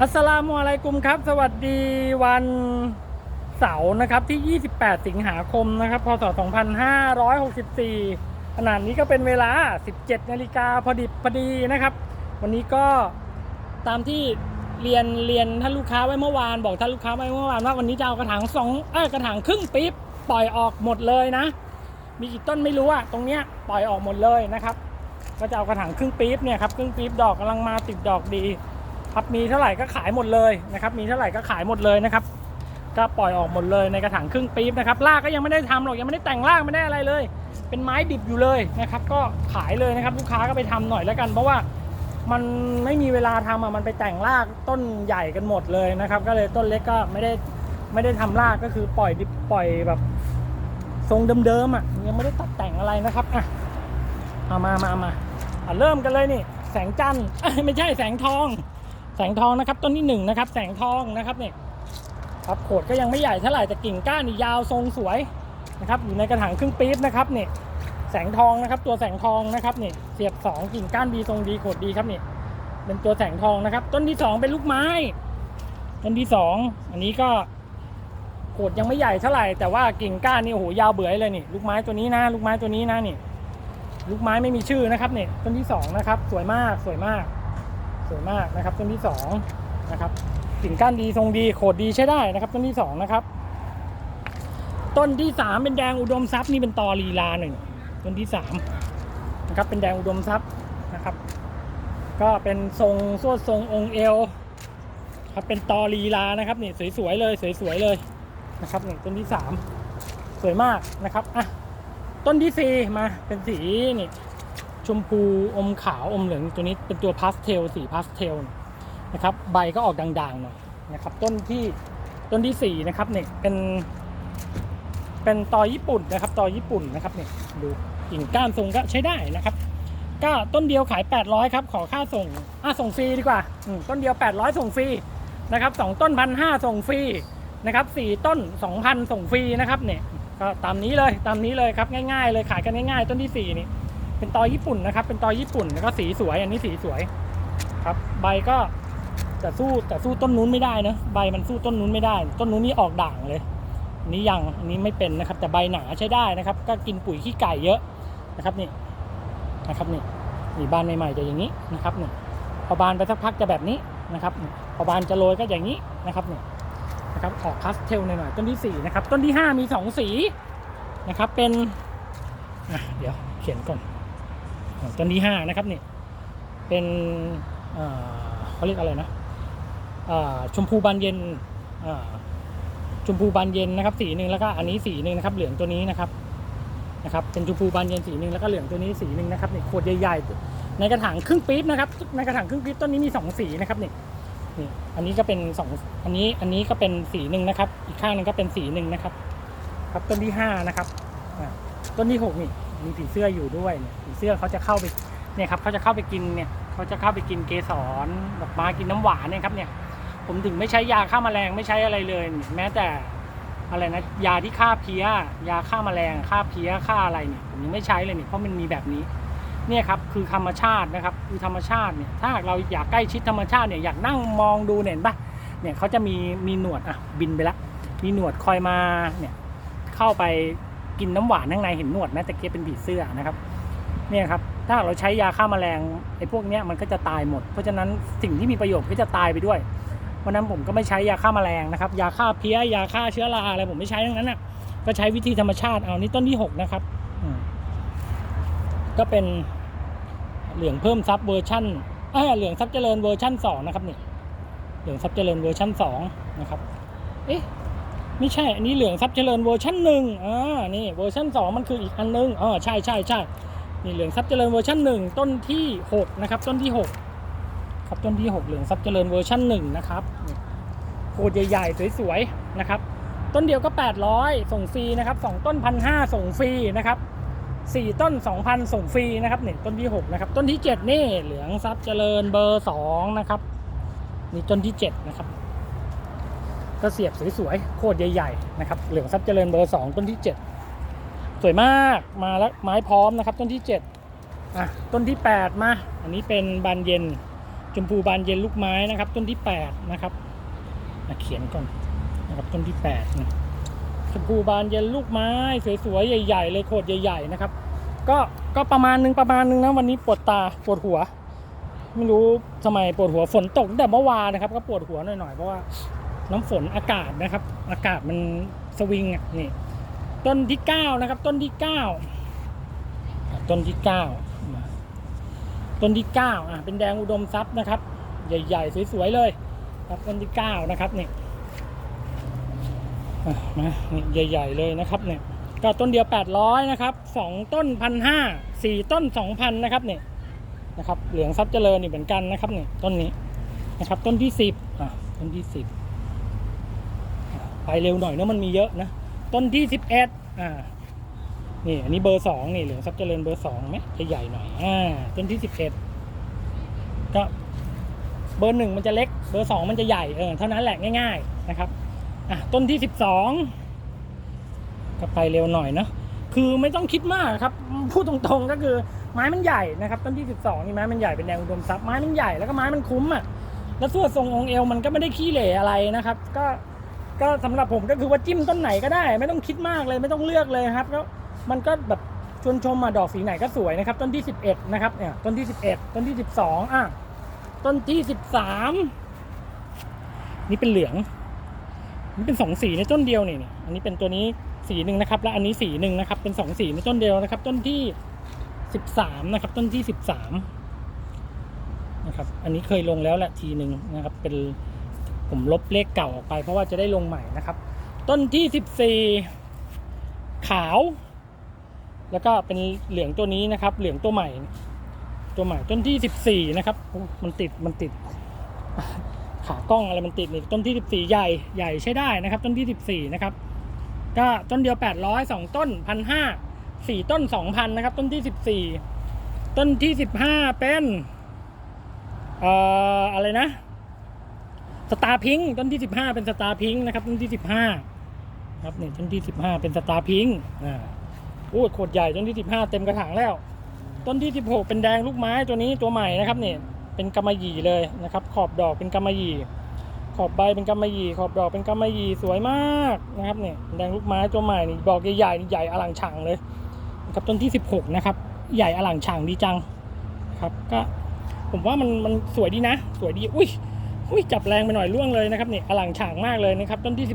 อัสสลามุอะลัยกุมครับ สวัสดีวันเสาร์นะครับที่ 28 สิงหาคมนะครับพศ 2564ขนาดนี้ก็เป็นเวลา 17 นาฬิกาพอดิบพอดีนะครับ วันนี้ก็ตามที่เรียนเรียนท่านลูกค้าไว้เมื่อวานบอกท่านลูกค้าไว้เมื่อวานว่าวันนี้จะเอากระถางสองเอ้ยกระถางครึ่งปี๊บปล่อยออกหมดเลยนะ มีกี่ต้นไม่รู้อะตรงเนี้ยปล่อยออกหมดเลยนะครับ ก็จะเอากระถางครึ่งปี๊บเนี่ยครับครึ่งปี๊บดอกกำลังมาติดดอกดี ครับมีเท่าไหร่ก็ขายหมดเลยนะครับมีเท่าไหร่ก็ขายหมดเลยนะครับก็ปล่อยออกหมดเลยในกระถางครึ่งปี๊บนะครับรากก็ยังไม่ได้ทำหรอกยังไม่ได้แต่งรากไม่ได้อะไรเลย เป็นไม้ดิบอยู่เลยนะครับ ก็ขายเลยนะครับลูกค้าก็ไปทำหน่อยแล้วกัน เพราะว่ามันไม่มีเวลาทำอะมันไปแต่งรากต้นใหญ่กันหมดเลยนะครับ ก็เลยต้นเล็กก็ไม่ได้ไม่ได้ทำรากก็คือปล่อยดิบปล่อยแบบทรงเดิมๆอะยังไม่ได้ตัดแต่งอะไรนะครับอะเอามามามาเริ่มกันเลยนี่ แสงจันทร์ไม่ใช่แสงทอง แสงทองนะครับต้นที่หนึ่งนะครับแสงทองนะครับเนี่ยครับโขดก็ยังไม่ใหญ่เท่าไหร่แต่กิ่งก้านนี่ยาวทรงสวยนะครับอยู่ในกระถางครึ่งปี๊บนะครับเนี่ยแสงทองนะครับ ตัวแสงทองนะครับเนี่ยเสียบสองกิ่งก้านดีทรงดีโขดดีครับเนี่ยเป็นตัวแสงทองนะครับ ต้นที่สองเป็นลูกไม้ ต้นที่สองอันนี้ก็โขดยังไม่ใหญ่เท่าไหร่แต่ว่ากิ่งก้านนี่โอ้โหยาวเบื่อเลยนี่ลูกไม้ตัวนี้นะ ลูกไม้ตัวนี้นะนี่ลูกไม้ไม่มีชื่อนะครับเนี่ยต้นที่สองนะครับ สวยมากสวยมาก สวยมากนะครับต้นที่สองนะครับกิ่งก้านดีทรงดีโขดดีใช้ได้นะครับ ต้นที่สองนะครับต้นที่สามเป็นแดงอุดมทรัพย์นี่เป็นตอลีลาหนึ่งต้นที่สามนะครับเป็นแดงอุดมทรัพย์นะครับ ก็เป็นทรงสวดทรงองค์เอวครับเป็นตอลีลานะครับนี่สวยๆเลยสวยๆเลยนะครับนี่ต้นที่สามสวยมากนะครับอะต้นที่สี่มาเป็นสีนี่ ชมพูอมขาวอมเหลืองตัวนี้เป็นตัวพาสเทลสีพาสเทลนะครับใบก็ออกด่างๆหน่อยนะครับต้นที่ต้นที่สี่นะครับเนี่ยเป็นเป็นตอญี่ปุ่นนะครับตอญี่ปุ่นนะครับเนี่ยดูกิ่งก้านทรงก็ใช้ได้นะครับก็ต้นเดียวขาย 800ครับขอค่าส่งอะส่งฟรีดีกว่าต้นเดียว 800 ส่งฟรีนะครับสองต้นพันห้าส่งฟรีนะครับสี่ต้น 2,000 ส่งฟรีนะครับเนี่ยก็ตามนี้เลยตามนี้เลยครับง่ายๆ เลยขายกันง่ายๆ ต้นที่สี่นี่ เป็นตอญี่ปุ่นนะครับ เป็นตอญี่ปุ่นแล้วก็สีสวย อันนี้สีสวยครับ ใบก็จะสู้แต่สู้ต้นนู้นไม่ได้นะใบมันสู้ต้นนู้นไม่ได้ ต้นนู้นนี่ออกด่างเลยนี้ยังนี้ไม่เป็นนะครับ แต่ใบหนาใช้ได้นะครับ ก็กินปุ๋ยขี้ไก่เยอะนะครับนี่นะครับนี่นี่บานใหม่ๆจะอย่างนี้นะครับนี่พอบานไปสักพักจะแบบนี้นะครับนี่พอบานจะโรยก็อย่างนี้นะครับนี่นะครับออกพาสเทลหน่อยๆต้นที่สี่นะครับต้นที่ห้ามีสองสีนะครับเป็นเดี๋ยวเขียนก่อน ต้นที่ห้านะครับนี่เป็นเขาเรียกอะไรนะชมพูบานเย็นชมพูบานเย็นนะครับ สีหนึ่งแล้วก็อันนี้สีหนึ่งนะครับ เหลืองตัวนี้นะครับนะครับ เป็นชมพูบานเย็นสีหนึ่งแล้วก็เหลืองตัวนี้สีหนึ่งนะครับนี่ขวดใหญ่ๆในกระถางครึ่งปี๊บนะครับ ในกระถางครึ่งปี๊บต้นนี้มีสองสีนะครับนี่นี่อันนี้ก็เป็นสองอันนี้อันนี้ก็เป็นสีหนึ่งนะครับ อีกข้างหนึงก็เป็นสีหนึ่งนะครับ ครับต้นที่ห้านะครับต้นที่หกนี่ มีผีเสื้ออยู่ด้วยเนี่ยผีเสื้อเขาจะเข้าไปเนี่ยครับเขาจะเข้าไปกินเนี่ยเขาจะเข้าไปกินเกสรดอกไม้กินน้ำหวานเนี่ยครับเนี่ยผมถึงไม่ใช้ยาฆ่าแมลงไม่ใช้อะไรเลย แม้แต่อะไรนะยาที่ฆ่าเพี้ย ยาฆ่าแมลงฆ่าเพี้ยฆ่าอะไรเนี่ยผมยังไม่ใช้เลยเนี่ยเพราะมันมีแบบนี้เนี่ยครับคือธรรมชาตินะครับคือธรรมชาติเนี่ยถ้าเราอยากใกล้ชิดธรรมชาติเนี่ยอยากนั่งมองดูเนี่ยเห็นปะเนี่ยเขาจะมีมีหนวดอะบินไปละมีหนวดคอยมาเนี่ยเข้าไป กินน้ำหวานข้างในเห็นหนวดไหมตะเกียบเป็นผีเสื้อนะครับเนี่ยครับถ้าเราใช้ยาฆ่าแมลงไอ้พวกเนี้ยมันก็จะตายหมด เพราะฉะนั้นสิ่งที่มีประโยชน์ก็จะตายไปด้วยเพราะนั้นผมก็ไม่ใช้ยาฆ่าแมลงนะครับยาฆ่าเพี้ยยาฆ่าเชื้อราอะไรผมไม่ใช้ทั้งนั้นน่ะก็ใช้วิธีธรรมชาติเอานี่ต้นที่หกนะครับก็เป็นเหลืองเพิ่มซับเวอร์ชั่นเออเหลืองซับเจริญเวอร์ชั่นสองนะครับเนี่ยเหลืองซับเจริญเวอร์ชั่นสองนะครับเอ๊ะ ไม่ใช่ อันนี้เหลืองทรัพย์เจริญเวอร์ชันหนึ่งอ่า นี่เวอร์ชันสองมันคืออีกอันนึงอ๋อใช่ใช่ใช่นี่เหลืองทรัพย์เจริญเวอร์ชันหนึ่งต้นที่หกนะครับ ต้นที่หกครับต้นที่หกเหลืองทรัพย์เจริญเวอร์ชันหนึ่งนะครับโคตรใหญ่ๆสวยๆนะครับ ต้นเดียวก็ 800 ส่งฟรีนะครับสองต้นพันห้าส่งฟรีนะครับสี่ต้น 2,000 ส่งฟรีนะครับเนี่ยต้นที่หกนะครับ ต้นที่เจ็ดนี่เหลืองทรัพย์เจริญเบอร์สองนะครับ นี่ต้นที่เจ็ดนะครับ ก็เสียบสวยๆโคตรใหญ่ๆนะครับเหลืองทรัพย์เจริญเบอร์สองต้นที่เจ็ดสวยมากมาแล้วไม้พร้อมนะครับ ต้นที่เจ็ดอะต้นที่แปดมา อันนี้เป็นบานเย็นชมพูบานเย็นลูกไม้นะครับ ต้นที่แปดนะครับเขียนก่อนนะครับต้นที่แปดนะชมพูบานเย็นลูกไม้สวยๆใหญ่ ๆ เลยโคตรใหญ่ ๆ นะครับ ก็ก็ประมาณนึงประมาณนึงนะวันนี้ปวดตาปวดหัว ไม่รู้ทำไมปวดหัวฝนตกแต่เมื่อวานนะครับ ก็ปวดหัวหน่อยๆเพราะว่า น้ำฝนอากาศนะครับ อากาศมันสวิงอะนี่ต้นที่เก้านะครับ ต้นที่เก้าต้นที่เก้าต้นที่เก้าอะเป็นแดงอุดมทรัพย์นะครับ ใหญ่ ๆ สวย ๆ เลย ครับต้นที่เก้านะครับนี่อะมาใหญ่ ๆ เลยนะครับเนี่ยก็ต้นเดียว 800 นะครับ 2 ต้น1,500 4ต้น 2,000 นะครับเนี่ยนะครับ เหลืองทรัพย์เจริญนี่เหมือนกันนะครับเนี่ยต้นนี้นะครับ ต้นที่ 10อะต้นที่ 10 ไปเร็วหน่อยเนอะมันมีเยอะนะ ต้นที่11อ่านี่อันนี้เบอร์2นี่เหลืองทรัพย์เจริญเบอร์2ไหมจะใหญ่หน่อยอ่าต้นที่11ก็เบอร์หนึ่งมันจะเล็ก เบอร์สองมันจะใหญ่เออเท่านั้นแหละง่ายๆนะครับอะต้นที่12ก็ไปเร็วหน่อยเนอะคือไม่ต้องคิดมากครับพูดตรงๆก็คือไม้มันใหญ่นะครับ ต้นที่12นี่ไม้มันใหญ่เป็นแนวอุดมทรัพย์ไม้มันใหญ่แล้วก็ไม้มันคุ้มอะแล้วส่วนทรงองเอวมันก็ไม่ได้ขี้เหร่อะไรนะครับ ก็ ก็สำหรับผมก็คือว่าจิ้มต้นไหนก็ได้ ไม่ต้องคิดมากเลยไม่ต้องเลือกเลยครับแล้วมันก็แบบชวนชมมาดอกสีไหนก็สวยนะครับ ต้นที่ 11 นะครับเนี่ยต้นที่ 11 ต้นที่ 12อะต้นที่ 13 นี่เป็นเหลืองนี่เป็นสองสีในต้นเดียวนี่นี่อันนี้เป็นตัวนี้สีหนึ่งนะครับ และอันนี้สีหนึ่งนะครับ เป็นสองสีในต้นเดียวนะครับ ต้นที่สิบสามนะครับ ต้นที่สิบสามนะครับ อันนี้เคยลงแล้วแหละทีหนึ่งนะครับ เป็น ผมลบเลขเก่าออกไป เพราะว่าจะได้ลงใหม่นะครับ ต้นที่สิบสี่ขาว แล้วก็เป็นเหลืองตัวนี้นะครับ เหลืองตัวใหม่ ตัวใหม่ต้นที่สิบสี่นะครับ มันติดมันติด ขากล้องอะไรมันติดนี่ต้นที่ 14 ใหญ่ใหญ่ใช้ได้นะครับ ต้นที่ 14 นะครับ ก็ต้นเดียว 800 2 ต้น 1,500 4 ต้น 2,000 นะครับ ต้นที่ 14 ต้นที่ 15 เป็นเอ่ออะไรนะ สตาร์พิงต้นที่ 15 เป็นสตาร์พิงนะครับต้นที่ 15 ครับนี่ต้นที่ 15 เป็นสตาร์พิงอ่าโอ้ยโคตรใหญ่ต้นที่ 15 เต็มกระถางแล้ว ต้นที่ 16 เป็นแดงลูกไม้ตัวนี้ตัวใหม่นะครับเนี่ยเป็นกำมะหยี่เลยนะครับ ขอบดอกเป็นกำมะหยี่ ขอบใบเป็นกำมะหยี่ ขอบดอกเป็นกำมะหยี่สวยมากนะครับเนี่ยแดงลูกไม้ตัวใหม่นี่ดอกใหญ่ๆนี่ใหญ่อลังฉางเลยนะครับต้นที่ 16 นะครับ ใหญ่อลังฉางดีจังครับก็ผมว่ามันมันสวยดีนะ สวยดีอุ้ย อุ้ยจับแรงไปหน่อยล่วงเลยนะครับนี่อลังฉางมากเลยนะครับ ต้นที่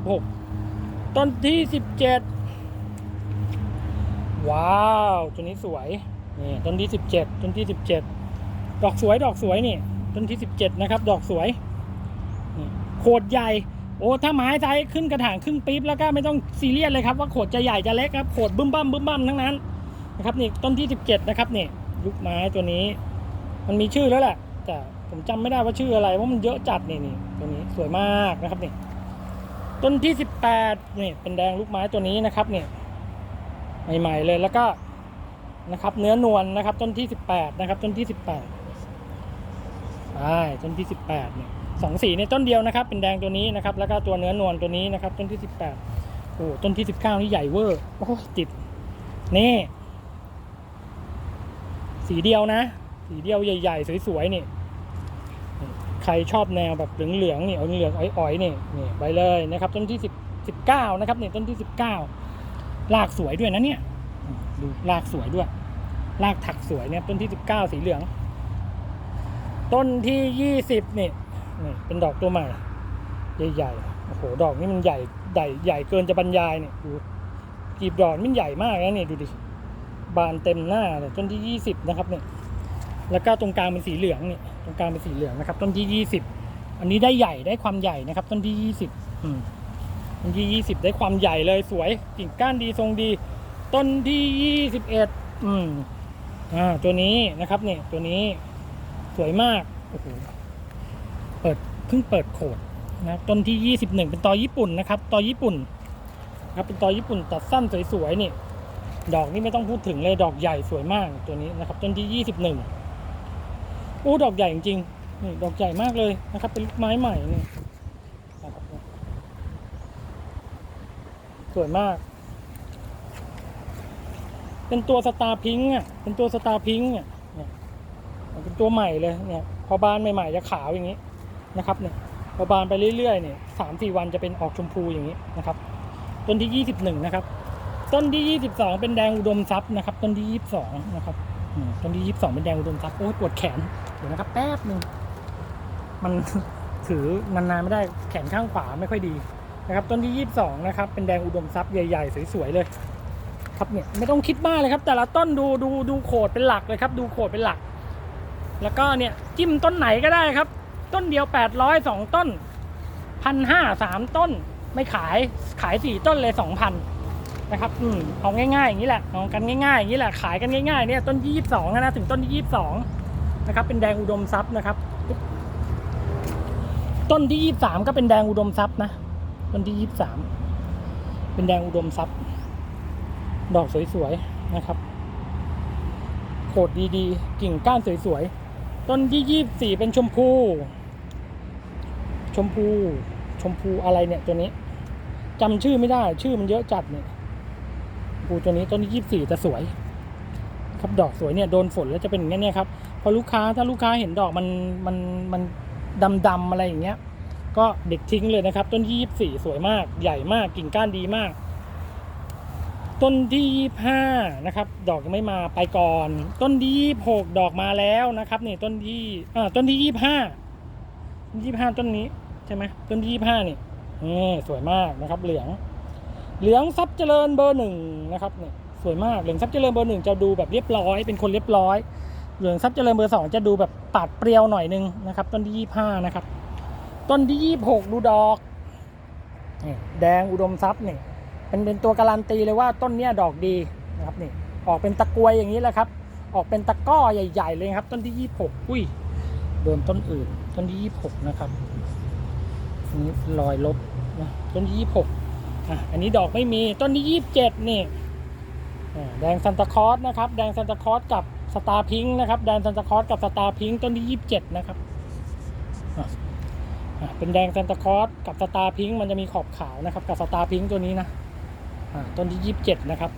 16 ต้นที่ 17 ว้าวตัวนี้สวยนี่ต้นที่ 17 ต้นที่ 17 ดอกสวยดอกสวยนี่ ต้นที่ 17 นะครับ ดอกสวยโขดใหญ่ โอ้ถ้าไม้ไซส์ขึ้นกระถางครึ่งปี๊บแล้วก็ไม่ต้องซีเรียสเลยครับว่าโขดจะใหญ่จะเล็กครับโขดบึ้มบั้มบึ้มบั้มทั้งนั้นนะครับนี่ต้นที่ 17 นะครับนี่ลูกไม้ตัวนี้ มันมีชื่อแล้วแหละแต่ ผมจำไม่ได้ว่าชื่ออะไรเพราะมันเยอะจัดนี่นี่ตัวนี้สวยมากนะครับนี่ต้นที่18นี่เป็นแดงลูกไม้ตัวนี้นะครับนี่ใหม่ๆเลยแล้วก็นะครับเนื้อนวลนะครับ ต้นที่18นะครับ ต้นที่18ใช่ต้นที่18เนี่ยสองสีในต้นเดียวนะครับ เป็นแดงตัวนี้นะครับ แล้วก็ตัวเนื้อนวลตัวนี้นะครับ ต้นที่18โอ้ต้นที่19นี่ใหญ่เวอร์โอ้ติดนี่สีเดียวนะ สีเดียวใหญ่ ๆ สวยๆนี่ ใครชอบแนวแบบเหลืองๆนี่เหลืองๆอ่อยๆนี่นี่ไปเลยนะครับ ต้นที่10 19นะครับเนี่ยต้นที่ 19ลากสวยด้วยนะเนี่ยดูรากสวยด้วยรากถักสวยเนี่ยต้นที่ 19 สีเหลือง ต้นที่ 20นี่นี่เป็นดอกตัวใหม่ใหญ่ๆโอ้โหดอกนี่มันใหญ่ใหญ่ใหญ่เกินจะบรรยายเนี่ยดูกีบดอกมันใหญ่มากนะนี่ดูดิบานเต็มหน้าเลยต้นที่ 20 นะครับเนี่ยแล้วก็ตรงกลางเป็นสีเหลืองเนี่ย ตรงกลางเป็นสีเหลืองนะครับ ต้นที่20อันนี้ได้ใหญ่ได้ความใหญ่นะครับ ต้นที่20อืมต้นที่20ได้ความใหญ่เลยสวยกิ่งก้านดีทรงดี ต้นที่ยี่สิบเอ็ดอืมอ่าตัวนี้นะครับเนี่ยตัวนี้สวยมากโอ้โหเปิดเพิ่งเปิดโขดนะต้นที่ยี่สิบหนึ่งเป็นตอญี่ปุ่นนะครับ ตอญี่ปุ่นครับเป็นตอญี่ปุ่นตัดสั้นสวยๆนี่ดอกนี่ไม่ต้องพูดถึงเลยดอกใหญ่สวยมากตัวนี้นะครับ ต้นที่ยี่สิบหนึ่ง อ้ดอกใหญ่จริงๆนี่ดอกใหญ่มากเลยนะครับ เป็นลูกไม้ใหม่นี่นะครับสวยมาก เป็นตัวสตาร์พิงค์อะ เป็นตัวสตาร์พิงค์อะเนี่ยเป็นตัวใหม่เลยเนี่ยพอบานใหม่ๆจะขาวอย่างนี้นะครับเนี่ยพอบานไปเรื่อยๆเนี่ยสามสี่วันจะเป็นออกชมพูอย่างนี้นะครับ ต้นที่ยี่สิบหนึ่งนะครับ ต้นที่ยี่สิบสองเป็นแดงอุดมทรัพย์นะครับ ต้นที่ยี่สิบสองนะครับต้นที่ยี่สิบสองเป็นแดงอุดมทรัพย์โอ้ปวดแขน ดี๋ยวนะครับแป๊บหนึ่งมันถือนานๆไม่ได้แขนข้างขวาไม่ค่อยดีนะครับต้นที่ยี่สิบสองนะครับ เป็นแดงอุดมทรัพย์ใหญ่ ๆ สวยๆเลย ครับเนี่ยไม่ต้องคิดมากเลยครับ แต่ละต้นดูดูดูโขดเป็นหลักเลยครับ ดูโขดเป็นหลัก แล้วก็เนี่ยจิ้มต้นไหนก็ได้ครับ ต้นเดียวแปดร้อยสองต้นพันห้าสามต้น ไม่ขายขายสี่ต้นเลยสองพันนะครับอืมเอาง่ายๆอย่างนี้แหละเอากันง่ายๆอย่างนี้แหละขายกันง่ายๆเนี่ยต้นที่ยี่สิบสองนะถึงต้นที่ยี่สิบสอง นะครับ เป็นแดงอุดมทรัพย์นะครับ ต้นที่ยี่สามก็เป็นแดงอุดมทรัพย์นะ ต้นที่ยี่สามเป็นแดงอุดมทรัพย์ ดอกสวยๆนะครับโขดดีๆ กิ่งก้านสวยๆ ต้นที่ยี่สี่เป็นชมพู ชมพู ชมพูอะไรเนี่ยตัวนี้จำชื่อไม่ได้ ชื่อมันเยอะจัดเนี่ยชมพูตัวนี้ต้นที่ยี่สี่จะสวย ครับดอกสวยเนี่ยโดนฝนแล้วจะเป็นอย่างเงี้เนี่ยครับ พอลูกค้าถ้าลูกค้าเห็นดอกมันมันมันดำดำอะไรอย่างเงี้ย ก็เด็กทิ้งเลยนะครับ ต้นที่ยี่สี่สวยมาก ใหญ่มากกิ่งก้านดีมาก ต้นที่ยี่ห้านะครับ ดอกยังไม่มาไปก่อน ต้นที่ยี่หกดอกมาแล้วนะครับนี่ต้นที่อ่าต้นที่ยี่ห้ายี่ห้าต้นนี้ใช่ไหมต้นที่ยี่ห้านี่นี่สวยมากนะครับ เหลือง เหลืองทรัพย์เจริญเบอร์หนึ่งนะครับเนี่ยสวยมากเหลืองทรัพย์เจริญเบอร์หนึ่งจะดูแบบเรียบร้อยเป็นคนเรียบร้อย เหลืองทรัพย์เจริญเบอร์สองจะดูแบบปาดเปรียวหน่อยนึงนะครับ ต้นที่ยี่ห้านะครับ ต้นที่ยี่หกดูดอกนี่แดงอุดมทรัพย์นี่เป็นเป็นตัวการันตีเลยว่าต้นเนี้ยดอกดีนะครับนี่ออกเป็นตะกวยอย่างนี้แหละครับ ออกเป็นตะก้อใหญ่ ๆ เลยครับ ต้นที่ยี่หกอุ้ยโดนต้นอื่น ต้นที่ยี่หกนะครับอันนี้รอยลบนะต้นที่ยี่หกอะอันนี้ดอกไม่มีต้นที่ยี่สิบเจ็ดนี่แดงซันตาคอสนะครับ แดงซันตาคอสกับ สตาร์พิงค์นะครับแดงซันตาคอสกับสตาร์พิงค์ต้นที่ยี่สิบเจ็ดนะครับเป็นแดงซันตาคอสกับสตาร์พิงค์มันจะมีขอบขาวนะครับ กับสตาร์พิงค์ตัวนี้นะต้นที่ยี่สิบเจ็ดนะครับ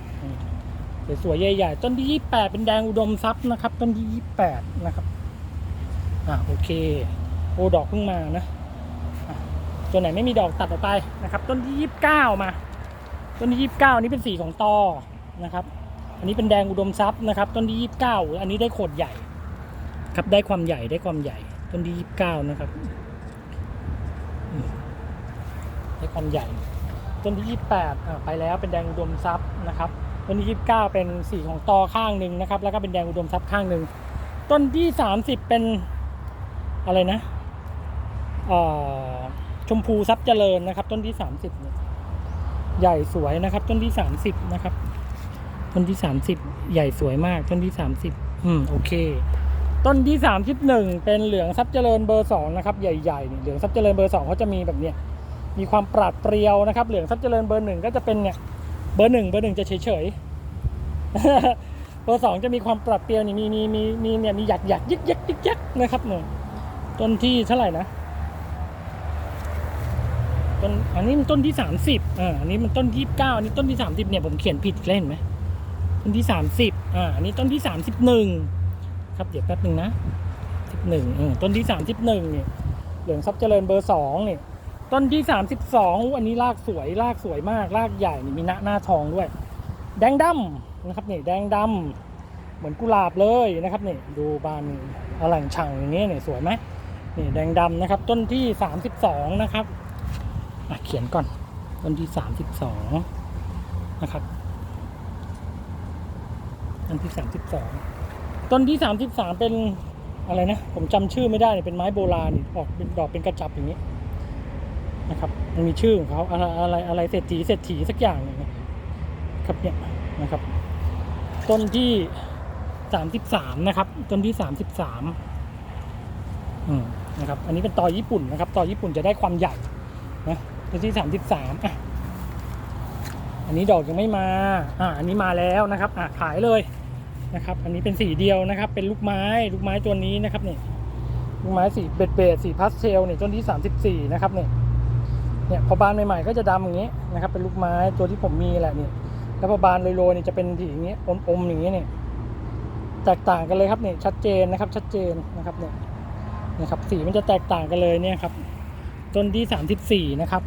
สวยๆใหญ่ๆต้นที่ยี่แปดเป็นแดงอุดมทรัพย์นะครับ ต้นที่ยี่แปดนะครับอ่าโอเคโอดอกเพิ่งมานะอะตัวไหนไม่มีดอกตัดออกไปนะครับ ต้นที่ยี่สิบเก้ามา ต้นที่ยี่สิบเก้านี้เป็นสีของตอนะครับ อันนี้เป็นแดงอุดมทรัพย์นะครับ ต้นที่ยี่สิบเก้าอันนี้ได้โขดใหญ่ ครับได้ความใหญ่ได้ความใหญ่ ต้นที่ยี่สิบเก้านะครับได้ความใหญ่ ต้นที่28อ่าไปแล้วเป็นแดงอุดมทรัพย์นะครับ ต้นที่29เก้าเป็นสีของตอข้างหนึ่งนะครับ แล้วก็เป็นแดงอุดมทรัพย์ข้างหนึ่งต้นที่30เป็นอะไรนะชมพูทรัพย์เจริญนะครับ ต้นที่30เนี่ยใหญ่สวยนะครับ ต้นที่30นะครับ ต้นที่30ใหญ่สวยมาก ต้นที่30อืมโอเค ต้นที่31เป็นเหลืองทรัพย์เจริญเบอร์2นะครับใหญ่ๆเนี่ยเหลืองทรัพย์เจริญเบอร์2เขาจะมีแบบเนี้ยมีความปราดเปรียวนะครับ เหลืองทรัพย์เจริญเบอร์หนึ่งก็จะเป็นเนี่ยเบอร์หนึ่งเบอร์หนึ่งจะเฉยๆเบอร์สองจะมีความปราดเปรียวนี่มีมีมีมีเนี่ยมีหยักหยักยึกยักยึกยักนะครับเนี่ยต้นที่เท่าไหร่นะต้นอันนี้มันต้นที่สามสิบอ่าอันนี้มันต้นที่เก้าอันนี้ต้นที่สามสิบเนี่ยผมเขียนผิดอีกแล้วเห็นไหม ต้นที่สามสิบอ่าอันนี้ต้นที่สามสิบหนึ่งครับ เดี๋ยวแป๊บหนึ่งนะสิบหนึ่งต้นที่สามสิบหนึ่งเนี่ยเหลืองทรัพย์เจริญเบอร์สองเนี่ยต้นที่ 32 อันนี้รากสวยรากสวยมากรากใหญ่นี่มีหน้าหน้าทองด้วย แดงดำนะครับนี่แดงดำเหมือนกุหลาบเลยนะครับนี่ดูบานอลังช่างอย่างนี้เนี่ยสวยไหมนี่แดงดำนะครับ ต้นที่ 32 นะครับอะเขียนก่อน ต้นที่ 32 นะครับ ต้นที่32ต้นที่33เป็นอะไรนะ ผมจำชื่อไม่ได้เนี่ยเป็นไม้โบราณออกเป็นดอกเป็นกระจับอย่างนี้นะครับ มันมีชื่อของเขาอะไรอะไรอะไรเศรษฐีเศรษฐีสักอย่างหนึงนะครับเนี่ยนะครับ ต้นที่สามสิบสามนะครับ ต้นที่สามสิบสามอืมนะครับ อันนี้เป็นตอญี่ปุ่นนะครับ ตอญี่ปุ่นจะได้ความใหญ่นะต้นที่สามสิบสามอะ อันนี้ดอกยังไม่มาอ่าอันนี้มาแล้วนะครับอะขายเลยนะครับ อันนี้เป็นสีเดียวนะครับ เป็นลูกไม้ลูกไม้ตัวนี้นะครับเนี่ยลูกไม้สีเบดเบดสีพาสเทลเนี่ยต้นที่สามสิบสี่นะครับเนี่ยเนี่ยพอบานใหม่ๆก็จะดำอย่างนี้นะครับ เป็นลูกไม้ตัวที่ผมมีแหละเนี่ยแล้วพอบานโรยๆเนี่ยจะเป็นสีอย่างนี้อมๆอย่างนี้เนี่ยแตกต่างกันเลยครับเนี่ยชัดเจนนะครับชัดเจนนะครับเนี่ยนะครับสีมันจะแตกต่างกันเลยเนี่ยครับต้นที่สามสิบสี่นะครับ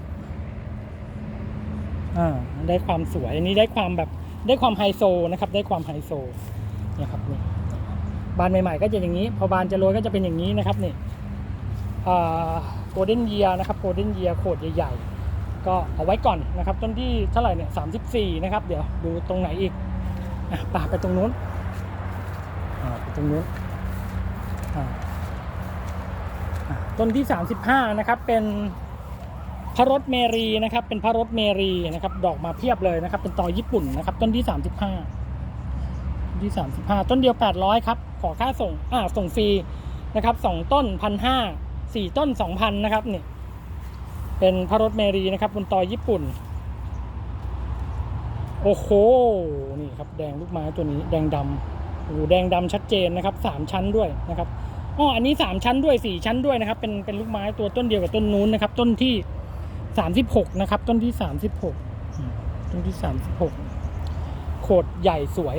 อ่าได้ความสวยอันนี้ได้ความแบบได้ความไฮโซนะครับ ได้ความไฮโซเนี่ยครับนี่บานใหม่ๆก็จะอย่างนี้ พอบานจะโรยก็จะเป็นอย่างนี้นะครับนี่โกลเด้นเยียนะครับโกลเด้นเยียโขดใหญ่ๆ ก็เอาไว้ก่อนนะครับ ต้นที่เท่าไหร่เนี่ยสามสิบสี่นะครับ เดี๋ยวดูตรงไหนอีกอะปาไปตรงนู้นอ่าไปตรงนู้นอ่าต้นที่35นะครับเป็น พระรถเมรีนะครับ เป็นพระรถเมรีนะครับ ดอกมาเพียบเลยนะครับ เป็นตอญี่ปุ่นนะครับ ต้นที่ 35ต้นที่ 35 ต้นเดียว 800 ครับ ขอค่าส่ง อ่า ส่งฟรีนะครับ 2 ต้น 1,500 4 ต้น 2,000 นะครับนี่เป็นพระรถเมรีนะครับบนตอญี่ปุ่น โอ้โห นี่ครับ แดงลูกไม้ตัวนี้ แดงดำโอ้แดงดำชัดเจนนะครับ3ชั้นด้วยนะครับอ๋ออันนี้3ชั้นด้วย4ชั้นด้วยนะครับ เป็นเป็นลูกไม้ตัวต้นเดียวกับต้นนู้นนะครับ ต้นที่ 36นะครับ ต้นที่36อืมต้นที่36โขดใหญ่สวย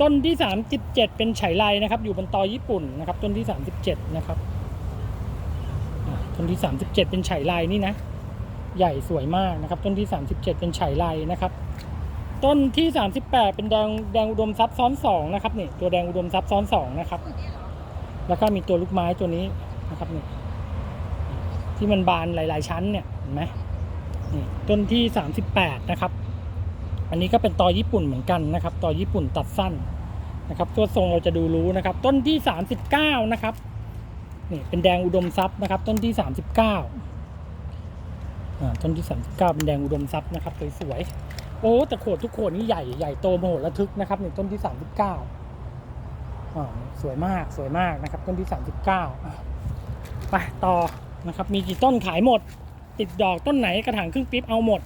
ต้นที่37เจ็ดเป็นไฉไลนะครับ อยู่บนตอญี่ปุ่นนะครับ ต้นที่37นะครับต้นที่37เจ็ดเป็นไฉไลนี่นะ ใหญ่สวยมากนะครับ ต้นที่37เจ็ดเป็นไฉไลนะครับ ต้นที่38เป็นแดงแดงอุดมทรัพย์ซ้อนสองนะครับนี่ตัวแดงอุดมทรัพย์ซ้อนสองนะครับ แล้วก็มีตัวลูกไม้ตัวนี้นะครับนี่ที่มันบานหลาย ๆ ชั้นเนี่ย นไหมนี่ต้นที่ 38 นะครับ อันนี้ก็เป็นตอญี่ปุ่นเหมือนกันนะครับ ตอญี่ปุ่นตัดสั้นนะครับตัวทรงเราจะดูรู้นะครับ ต้นที่ 39 นะครับนี่เป็นแดงอุดมทรัพย์นะครับ ต้นที่ 39อ่าต้นที่ 39 เป็นแดงอุดมทรัพย์นะครับสวยๆโอ้แต่โขดทุกโขดนี่ใหญ่ใหญ่โตมโหฬารทึกนะครับนี่ต้นที่ 39อ่าสวยมากสวยมากนะครับ ต้นที่ 39ไปต่อนะครับ มีกี่ต้นขายหมด ติดดอกต้นไหนกระถางครึ่งปิ๊บเอาหมด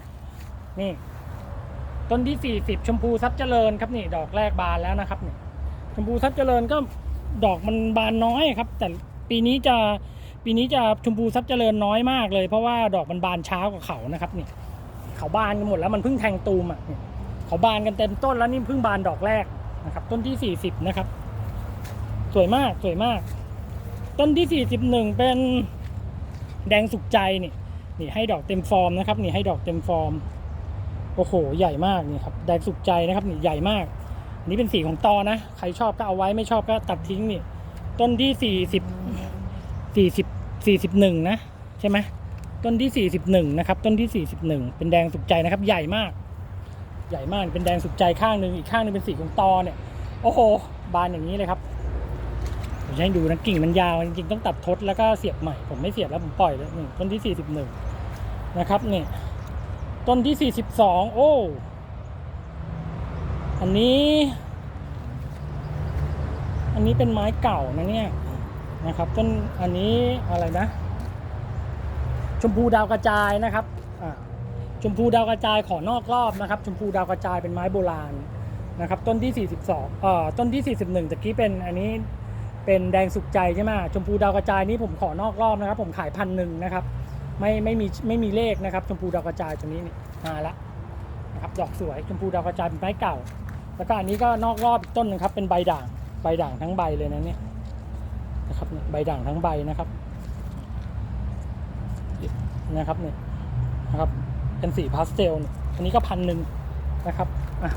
นี่ ต้นที่ 40 ชมพูทรัพย์เจริญครับนี่ดอกแรกบานแล้วนะครับนี่ชมพูทรัพย์เจริญก็ดอกมันบานน้อยครับ แต่ปีนี้จะปีนี้จะชมพูทรัพย์เจริญน้อยมากเลย เพราะว่าดอกมันบานช้ากว่าเขานะครับนี่เขาบานกันหมดแล้วมันเพิ่งแทงตูมอะเขาบานกันเต็มต้นแล้วนี่เพิ่งบานดอกแรกนะครับ ต้นที่ 40 นะครับ สวยมากสวยมาก ต้นที่ 41 เป็นแดงสุกใจนี่ นี่ให้ดอกเต็มฟอร์มนะครับนี่ให้ดอกเต็มฟอร์มโอ้โห ใหญ่มากนี่ครับแดงสุกใจนะครับนี่ใหญ่มากอันนี้เป็นสีของตอนะ ใครชอบก็เอาไว้ไม่ชอบก็ตัดทิ้งนี่ ต้นที่40 40 41นะ ใช่ไหมต้นที่41นะครับ ต้นที่41เป็นแดงสุกใจนะครับ ใหญ่มาก ใหญ่มากเป็นแดงสุกใจข้างหนึ่งอีกข้างหนึงเป็นสีของตอเนี่ย โอ้โห บานอย่างนี้เลยครับผมจะให้ดูนะกิ่งมันยาวจริงๆต้องตัดทดแล้วก็เสียบใหม่ผมไม่เสียบแล้วผมปล่อยเลยนี่ต้นที่41น นะครับนี่ต้นที่ 42 โอ้ อันนี้ อันนี้เป็นไม้เก่านะเนี่ยนะครับต้นอันนี้อะไรนะ ชมพูดาวกระจายนะครับชมพูดาวกระจายขอนอกรอบนะครับ ชมพูดาวกระจายเป็นไม้โบราณนะครับ ต้นที่ 42เอ่อต้นที่ 41ตะกี้เป็นอันนี้เป็นแดงสุกใจใช่ไหมชมพูดาวกระจายนี้ผมขอนอกรอบนะครับ ผมขายพันหนึ่งนะครับ ไม่ไม่มีไม่มีเลขนะครับชมพูดาวกระจายตัวนี้นี่มาละนะครับดอกสวยชมพูดาวกระจายเป็นไม้เก่า แล้วก็อันนี้ก็นอกรอบอีกต้นหนึงครับเป็นใบด่างใบด่างทั้งใบเลยนะเนี่ยนะครับเนี่ยใบด่างทั้งใบนะครับนะครับเนี่ยนะครับเป็นสีพาสเทลเนี่ยอันนี้ก็พันหนึ่งนะครับอะ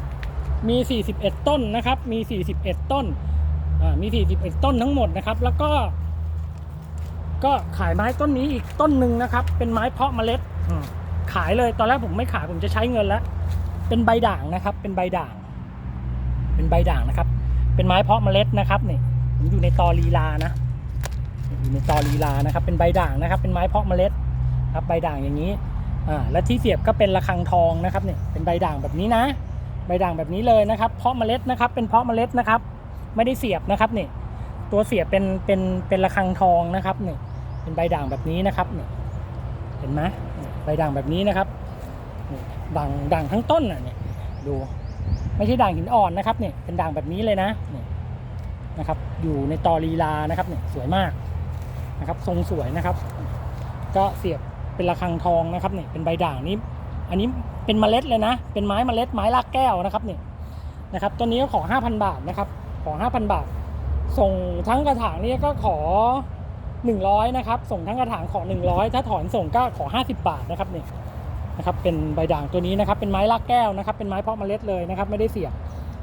มี 41 ต้นนะครับมี 41 ต้นอ่ามี 41 ต้นทั้งหมดนะครับ แล้วก็ ก็ขายไม้ต้นนี้อีกต้นหนึ่งนะครับ เป็นไม้เพาะเมล็ดขายเลยตอนแรกผมไม่ขายผมจะใช้เงินแล้ว เป็นใบด่างนะครับ เป็นใบด่าง เป็นใบด่างนะครับ เป็นไม้เพาะเมล็ดนะครับนี่ผมอยู่ในตอลีลานะอยู่ในตอลีลานะครับ เป็นใบด่างนะครับ เป็นไม้เพาะเมล็ดครับใบด่างอย่างนี้อ่าและที่เสียบก็เป็นระฆังทองนะครับเนี่ยเป็นใบด่างแบบนี้นะ ใบด่างแบบนี้เลยนะครับ เพาะเมล็ดนะครับ เป็นเพาะเมล็ดนะครับ ไม่ได้เสียบนะครับนี่ตัวเสียบเป็นเป็นเป็นระฆังทองนะครับนี่ เป็นใบด่างแบบนี้นะครับนี่เห็นไหมใบด่างแบบนี้นะครับด่างด่างทั้งต้นอะเนี่ยดูไม่ใช่ด่างหินอ่อนนะครับเนี่ยเป็นด่างแบบนี้เลยนะนี่นะครับ อยู่ในตอลีลานะครับเนี่ยสวยมากนะครับ ทรงสวยนะครับ ก็เสียบเป็นระฆังทองนะครับเนี่ยเป็นใบด่างนี้อันนี้เป็นเมล็ดเลยนะ เป็นไม้เมล็ดไม้รากแก้วนะครับเนี่ยนะครับต้นนี้ก็ขอ 5,000 บาทนะครับ ขอ 5,000 บาท ส่งทั้งกระถางนี้ก็ขอ 100นะครับส่งทั้งกระถางขอ 100 ถ้าถอนส่งก็ขอ 50 บาทนะครับเนี่ยนะครับเป็นใบด่างตัวนี้นะครับเป็นไม้ลากแก้วนะครับเป็นไม้เพาะเมล็ดเลยนะครับไม่ได้เสียบ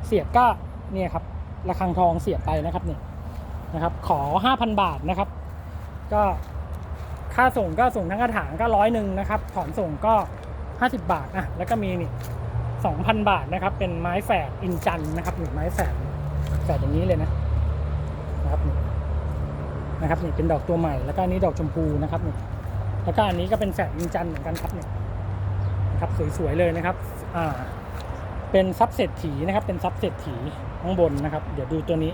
เสียบก็เนี่ยครับระฆังทองเสียบไปนะครับเนี่ยนะครับขอ 5,000 บาทนะครับ ก็ค่าส่งก็ส่งทั้งกระถางก็ร้อยหนึ่งนะครับถอนส่งก็ 50 บาทอะแล้วก็มีนี่2,000 บาทนะครับเป็นไม้แฝดอินจันนะครับหนี่ไม้แฝดแฝดอย่างนี้เลยนะนะครับ นะครับนี่เป็นดอกตัวใหม่แล้วก็อันนี้ดอกชมพูนะครับนี่แล้วก็อันนี้ก็เป็นแฝดอินจันทร์เหมือนกันครับเนี่ยนะครับสวยๆเลยนะครับอ่าเป็นซับเศรษฐีนะครับ เป็นซับเศรษฐีข้างบนนะครับ เดี๋ยวดูตัวนี้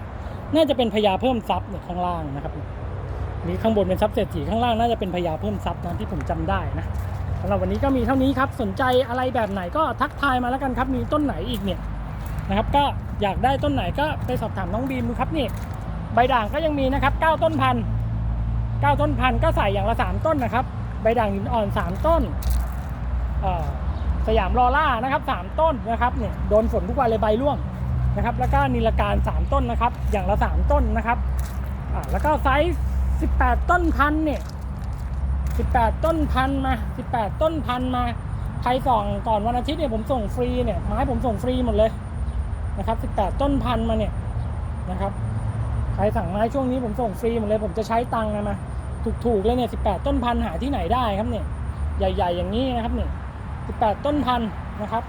น่าจะเป็นพญาเพิ่มซับเนี่ยข้างล่างนะครับนี่ข้างบนเป็นซับเศรษฐีข้างล่างน่าจะเป็นพญาเพิ่มซับนะที่ผมจำได้นะสำหรับวันนี้ก็มีเท่านี้ครับสนใจอะไรแบบไหนก็ทักทายมาแล้วกันครับมีต้นไหนอีกเนี่ยนะครับ ก็อยากได้ต้นไหนก็ไปสอบถามน้องบีมดูครับนี่ บด่างก็ยังมีนะครับ9ต้นพันธุ์9ต้นพันก็ใส่อย่างละ 3 ต้นนะครับ ใบด่างหินอ่อน 3 ต้นสยามลอล่านะครับ 3 ต้นนะครับเนี่ยโดนฝนทุกวันเลยใบร่วงนะครับ แล้วก็นิลการ 3 ต้นนะครับ อย่างละ 3 ต้นนะครับแล้วก็ไซส์18 ต้นพันเนี่ย18 ต้นพันมา 18 ต้นพันมาใครส่องก่อนวันอาทิตย์เนี่ยผมส่งฟรีเนี่ยไม้ผมส่งฟรีหมดเลยนะครับ 18 ต้นพันมาเนี่ยนะครับ ใครสั่งไม้ช่วงนี้ผมส่งฟรีหมดเลย ผมจะใช้ตังค์นะมาถูกๆเลยเนี่ย18ต้นพันหาที่ไหนได้ครับเนี่ยใหญ่ ๆ อย่างนี้นะครับเนี่ย18ต้นพันนะครับ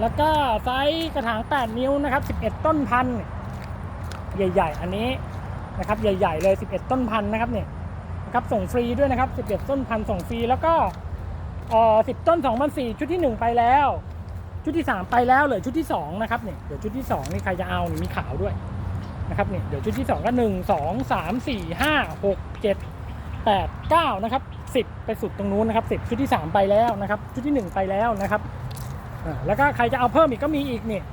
แล้วก็ไซส์กระถาง 8 นิ้วนะครับ 11 ต้นพันใหญ่ ๆ อันนี้นะครับใหญ่ ๆ เลย 11 ต้นพันนะครับเนี่ยนะครับส่งฟรีด้วยนะครับ 11 ต้นพันส่งฟรีแล้วก็เอ่อ10 ต้น2,004ชุดที่ 1 ไปแล้ว ชุดที่ 3 ไปแล้วเหลือชุดที่ 2 นะครับเนี่ยเดี๋ยวชุดที่ 2 นี่ใครจะเอานี่มีขาวด้วย นะครับเนี่ยเดี๋ยวชุดที่ 2 ก็ 1 2 3 4 5 6 7 8 9 นะครับ 10 ไปสุดตรงนู้นนะครับ 10 ชุดที่ 3 ไปแล้วนะครับ ชุดที่ 1 ไปแล้วนะครับแล้วก็ใครจะเอาเพิ่มอีกก็มีอีกเนี่ย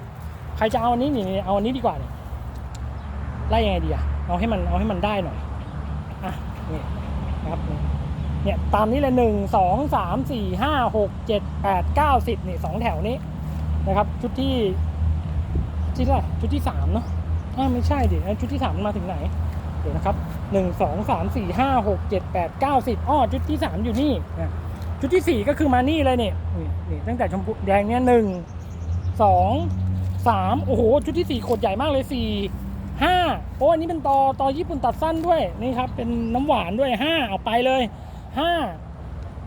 ใครจะเอาอันนี้นี่เอาอันนี้ดีกว่าเนี่ยไล่ยังไงดีอะเอาให้มันเอาให้มันได้หน่อยอะนี่นะครับเนี่ยตามนี้เลยหนึ่งสองสามสี่ห้าหกเจ็ดแปดเก้าสิบนี่สองแถวนี้นะครับ ชุดที่ที่เท่าไหร่ชุดที่สามเนาะ อ่าไม่ใช่ดิชุดที่สามมาถึงไหน เดี๋ยวนะครับหนึ่งสองสามสี่ห้าหกเจ็ดแปดเก้าสิบอ้อชุดที่สามอยู่นี่นะชุดที่สี่ก็คือมานี่เลยเนี่ยนี่ตั้งแต่ชมพูแดงเนี่ยหนึ่งสองสามโอ้โห ชุดที่สี่ขดใหญ่มากเลยสี่ห้าโอ้อันนี้เป็นตอตอญี่ปุ่นตัดสั้นด้วยนี่ครับ เป็นน้ำหวานด้วยห้าเอาไปเลยห้า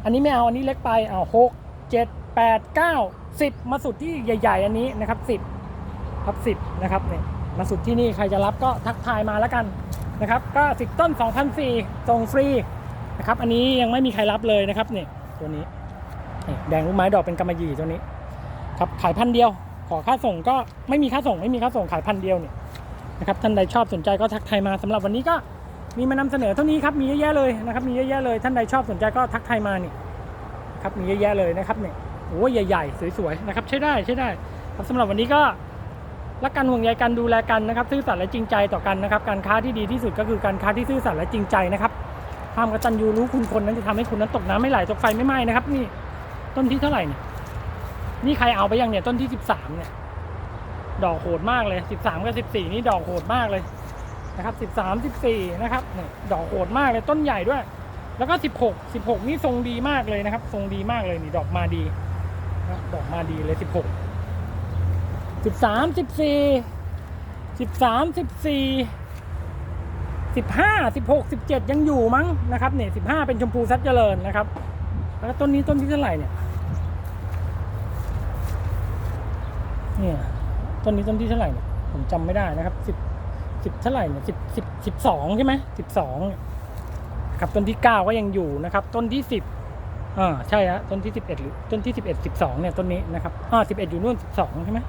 อันนี้ไม่เอาอันนี้เล็กไปเอาหกเจ็ดแปดเก้าสิบมาสุดที่ใหญ่ ๆ อันนี้นะครับสิบครับสิบนะครับเนี่ย มาสุดที่นี่ใครจะรับก็ทักทายมาแล้วกันนะครับ ก็สิบต้น2,004ส่งฟรีนะครับ อันนี้ยังไม่มีใครรับเลยนะครับเนี่ยตัวนี้แดงลูกไม้ดอกเป็นกำมะหยี่ตัวนี้ครับขายพันเดียว ขอค่าส่งก็ไม่มีค่าส่งไม่มีค่าส่งขายพันเดียวเนี่ยนะครับท่านใดชอบสนใจก็ทักทายมาสำหรับวันนี้ก็มีมานำเสนอเท่านี้ครับมีเยอะแยะเลยนะครับมีเยอะแยะเลยท่านใดชอบสนใจก็ทักทายมาเนี่ยครับมีเยอะแยะเลยนะครับเนี่ยโอ้ยใหญ่ๆสวยๆนะครับใช้ได้ใช้ได้ครับสำหรับวันนี้ก็ รักกันห่วงใยกันดูแลกันนะครับซื่อสัตย์และจริงใจต่อกันนะครับ การค้าที่ดีที่สุดก็คือการค้าที่ซื่อสัตย์และจริงใจนะครับความกตัญญูรู้คุณคนนั้นจะทำให้คุณนั้นตกน้ำไม่ไหลตกไฟไม่ไหม้นะครับ นี่ต้นที่เท่าไหร่เนี่ยนี่ใครเอาไปยังเนี่ยต้นที่สิบสามเนี่ย ดอกโหดมากเลยสิบสามกับสิบสี่นี่ดอกโหดมากเลยนะครับสิบสามสิบสี่นะครับเนี่ยดอกโหดมากเลยต้นใหญ่ด้วย แล้วก็สิบหกสิบหกนี่ทรงดีมากเลยนะครับ ทรงดีมากเลยนี่ดอกมาดีดอกมาดีเลยสิบหก สิบสามสิบสี่สิบสามสิบสี่สิบห้าสิบหกสิบเจ็ดยังอยู่มั้งนะครับเนี่ยสิบห้าเป็นชมพูซัดเจริญนะครับ แล้วต้นนี้ต้นที่เท่าไหร่เนี่ยเนี่ยต้นนี้ต้นที่เท่าไหร่เนี่ยผมจำไม่ได้นะครับสิบสิบเท่าไหร่เนี่ยสิบสิบสิบสองใช่ไหมสิบสองครับต้นที่เก้าก็ยังอยู่นะครับ ต้นที่สิบอ่าใช่ฮะต้นที่สิบเอ็ดหรือต้นที่สิบเอ็ดสิบสองเนี่ยต้นนี้นะครับอ่าสิบเอ็ดอยู่นู่นสิบสองใช่ไหม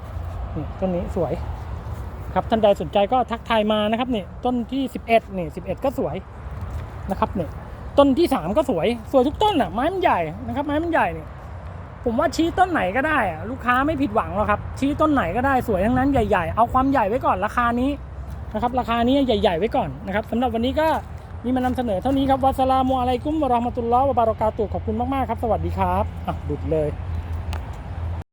นี่ต้นนี้สวยครับท่านใดสนใจก็ทักทายมานะครับนี่ต้นที่ 11นี่11 ก็สวยนะครับเนี่ยต้นที่ 3 ก็สวยสวยทุกต้นอะไม้มันใหญ่นะครับไม้มันใหญ่เนี่ยผมว่าชี้ต้นไหนก็ได้อะลูกค้าไม่ผิดหวังหรอกครับ ชี้ต้นไหนก็ได้สวยทั้งนั้นใหญ่ๆ เอาความใหญ่ไว้ก่อนราคานี้นะครับราคานี้ใหญ่ๆไว้ก่อนนะครับสำหรับวันนี้ก็มีมานำเสนอเท่านี้ครับวัสลามุอะลัยกุมวะราะห์มะตุลลอฮ์วะบารอกาตุขอบคุณมากๆครับ สวัสดีครับอะดุดเลย